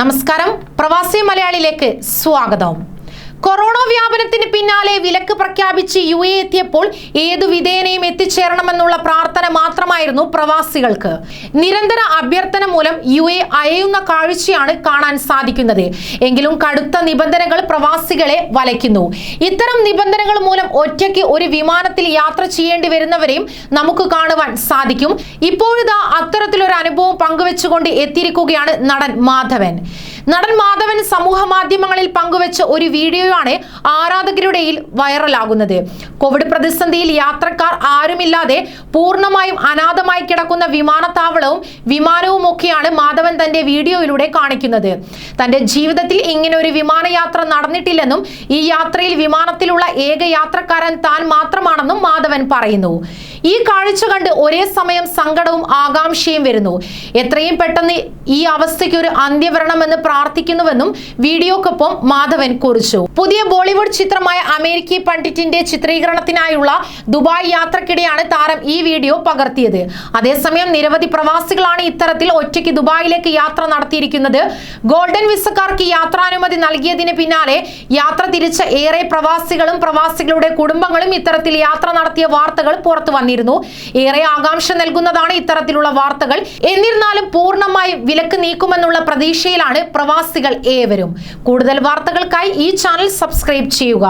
നമസ്കാരം. പ്രവാസി മലയാളിയിലേക്ക് സ്വാഗതം. കൊറോണ വ്യാപനത്തിന് പിന്നാലെ വിലക്ക് പ്രഖ്യാപിച്ച് യു എ എത്തിയപ്പോൾ ഏതു വിധേനയും എത്തിച്ചേരണമെന്നുള്ള പ്രാർത്ഥന മാത്രമായിരുന്നു പ്രവാസികൾക്ക്. നിരന്തര അഭ്യർത്ഥന മൂലം യു എ അയയുന്ന കാഴ്ചയാണ് കാണാൻ സാധിക്കുന്നത്. എങ്കിലും കടുത്ത നിബന്ധനകൾ പ്രവാസികളെ വലയ്ക്കുന്നു. ഇത്തരം നിബന്ധനകൾ മൂലം ഒറ്റയ്ക്ക് ഒരു വിമാനത്തിൽ യാത്ര ചെയ്യേണ്ടി വരുന്നവരെയും നമുക്ക് കാണുവാൻ സാധിക്കും. ഇപ്പോഴിതാ അത്തരത്തിലൊരു പങ്കുവെച്ചുകൊണ്ട് എത്തിയിരിക്കുകയാണ് നടൻ മാധവൻ. നടൻ മാധവൻ സമൂഹ മാധ്യമങ്ങളിൽ പങ്കുവെച്ച ഒരു വീഡിയോയാണ് ആരാധകരുടെയിൽ വൈറലാകുന്നത്. കോവിഡ് പ്രതിസന്ധിയിൽ യാത്രക്കാർ ആരുമില്ലാതെ പൂർണമായും അനാഥമായി കിടക്കുന്ന വിമാനത്താവളവും വിമാനവും ഒക്കെയാണ് മാധവൻ തന്റെ വീഡിയോയിലൂടെ കാണിക്കുന്നത്. തന്റെ ജീവിതത്തിൽ ഇങ്ങനെ ഒരു വിമാനയാത്ര നടന്നിട്ടില്ലെന്നും ഈ യാത്രയിൽ വിമാനത്തിലുള്ള ഏക യാത്രക്കാരൻ താൻ മാത്രമാണെന്നും മാധവൻ പറയുന്നു. ഈ കാഴ്ച കണ്ട് ഒരേ സമയം സങ്കടവും ആകാംക്ഷയും വരുന്നു. എത്രയും പെട്ടെന്ന് ഈ അവസ്ഥയ്ക്ക് ഒരു അന്ത്യവരണമെന്ന് പ്രാർത്ഥിക്കുന്നുവെന്നും വീഡിയോക്കൊപ്പം മാധവൻ കുറിച്ചു. പുതിയ ബോളിവുഡ് ചിത്രമായ അമേരിക്കി പണ്ഡിറ്റിന്റെ ചിത്രീകരണത്തിനായുള്ള ദുബായ് യാത്രക്കിടെയാണ് താരം ഈ വീഡിയോ പകർത്തിയത്. അതേസമയം നിരവധി പ്രവാസികളാണ് ഇത്തരത്തിൽ ഒറ്റയ്ക്ക് ദുബായിലേക്ക് യാത്ര നടത്തിയിരിക്കുന്നത്. ഗോൾഡൻ വിസക്കാർക്ക് യാത്രാനുമതി നൽകിയതിന് പിന്നാലെ യാത്ര തിരിച്ച ഏറെ പ്രവാസികളും പ്രവാസികളുടെ കുടുംബങ്ങളും ഇത്തരത്തിൽ യാത്ര നടത്തിയ വാർത്തകൾ പുറത്തു വന്നിരുന്നു. നടത്തിയിരുന്നു ഏറെ ആകാംക്ഷ നൽകുന്നതാണ് ഇത്തരത്തിലുള്ള വാർത്തകൾ. എന്നിരുന്നാലും പൂർണമായി വിലക്ക് നീക്കുമെന്നുള്ള പ്രതീക്ഷയിലാണ് പ്രവാസികൾ ഏവരും. കൂടുതൽ വാർത്തകൾക്കായി ഈ ചാനൽ സബ്സ്ക്രൈബ് ചെയ്യുക.